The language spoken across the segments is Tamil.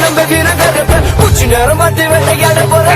நம்ம வீரகரப்ப. குச்சி நேரம் மாத்தி வெள்ளையாட போற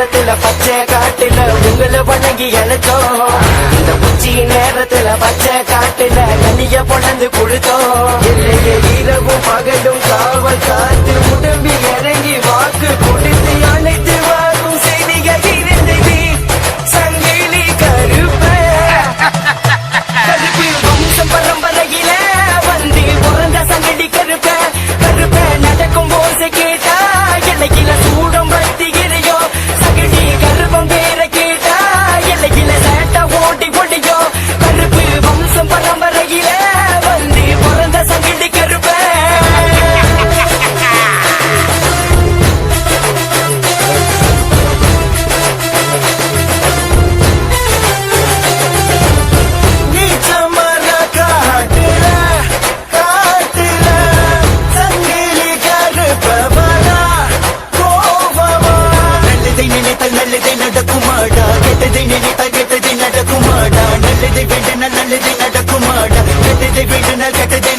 நேரத்துல பச்சை காட்டுல உங்களை வணங்கி எழுத்தோம் இந்த உச்சி நேரத்துல பச்சை காட்டுல கண்ணிய பொழந்து கொடுத்தோம். இரவும் பகலும் காவல் கால నల్లది నడకుమాడ గెటది నిలిత గెటది నడకుమాడ నల్లది గెటన నల్లది నడకుమాడ గెటది గెటన గెటది